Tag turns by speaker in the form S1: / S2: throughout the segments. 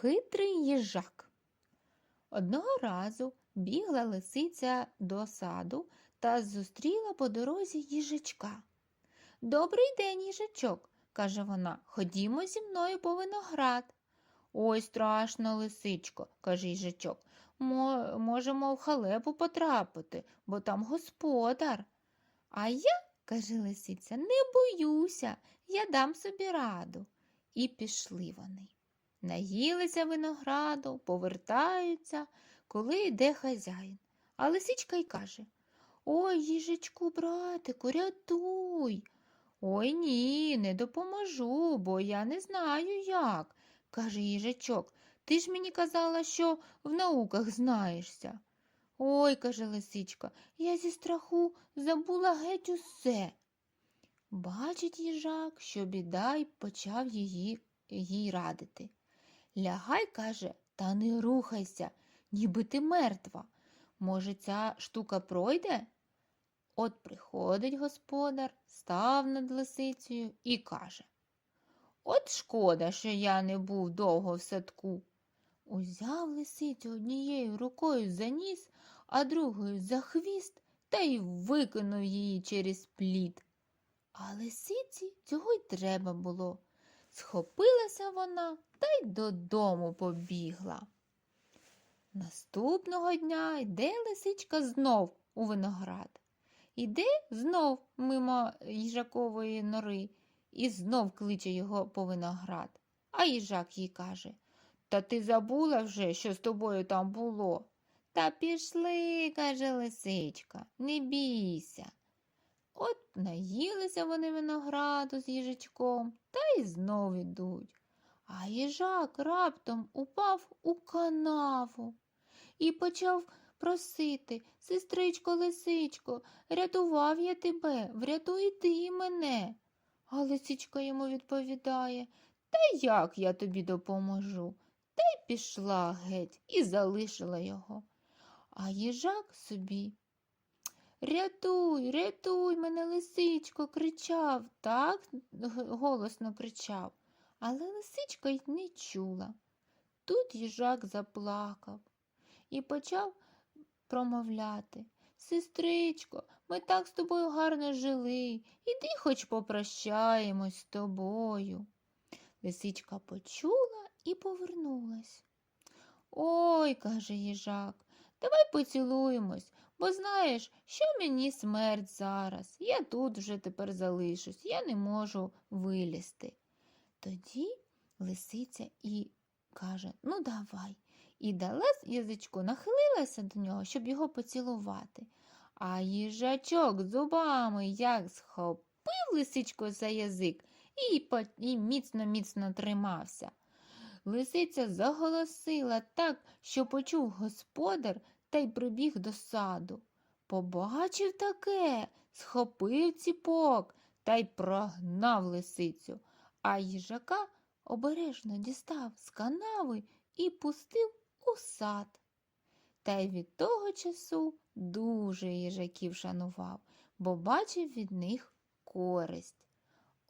S1: Хитрий їжак. Одного разу бігла лисиця до саду та зустріла по дорозі їжачка. Добрий день, їжачок, каже вона, ходімо зі мною по виноград. Ой, страшно, лисичко, каже їжачок. Можемо в халепу потрапити, бо там господар. А я, каже лисиця, не боюся, я дам собі раду. І пішли вони. Наїлися винограду, повертаються, коли йде хазяїн. А лисичка й каже Ой, їжачку, братику, рятуй. Ой ні, не допоможу, бо я не знаю як, каже їжачок. Ти ж мені казала, що в науках знаєшся. Ой, каже лисичка, я зі страху забула геть усе. Бачить їжак, що біда й почав її, їй радити. Лягай, каже, та не рухайся, ніби ти мертва. Може, ця штука пройде? От приходить господар, став над лисицею і каже От шкода, що я не був довго в садку. Узяв лисицю однією рукою за ніс, а другою за хвіст та й викинув її через плід. А лисиці цього й треба було. Схопилася вона та й додому побігла. Наступного дня йде лисичка знов у виноград. Іде знов мимо їжакової нори і знов кличе його по виноград. А їжак їй каже Та ти забула вже, що з тобою там було? Та пішли, каже лисичка, не бійся. От наїлися вони винограду з їжачком та й знов ідуть. А їжак раптом упав у канаву і почав просити Сестричко, лисичко, рятував я тебе, врятуй ти мене. А лисичка йому відповідає Та як я тобі допоможу? Та й пішла геть і залишила його. А їжак собі Рятуй, рятуй мене, лисичко, кричав, так голосно кричав, але лисичка й не чула. Тут їжак заплакав і почав промовляти. Сестричко, ми так з тобою гарно жили. Іди хоч попрощаємось з тобою. Лисичка почула і повернулась. Ой, каже їжак, давай поцілуємось, бо знаєш, що мені смерть зараз. Я тут вже тепер залишусь, я не можу вилізти. Тоді лисиця і каже Ну, давай. І дала язичку, нахилилася до нього, щоб його поцілувати. А їжачок зубами як схопив лисичку за язик і, і міцно-міцно тримався. Лисиця заголосила так, що почув господар та й прибіг до саду. Побачив таке, схопив ціпок та й прогнав лисицю, а їжака обережно дістав з канави і пустив у сад. Та й від того часу дуже їжаків шанував, бо бачив від них користь.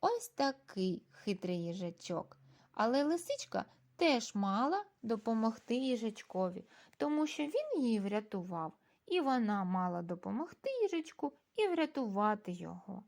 S1: Ось такий хитрий їжачок. Але лисичка теж мала допомогти їжачкові, тому що він її врятував, і вона мала допомогти їжачку і врятувати його.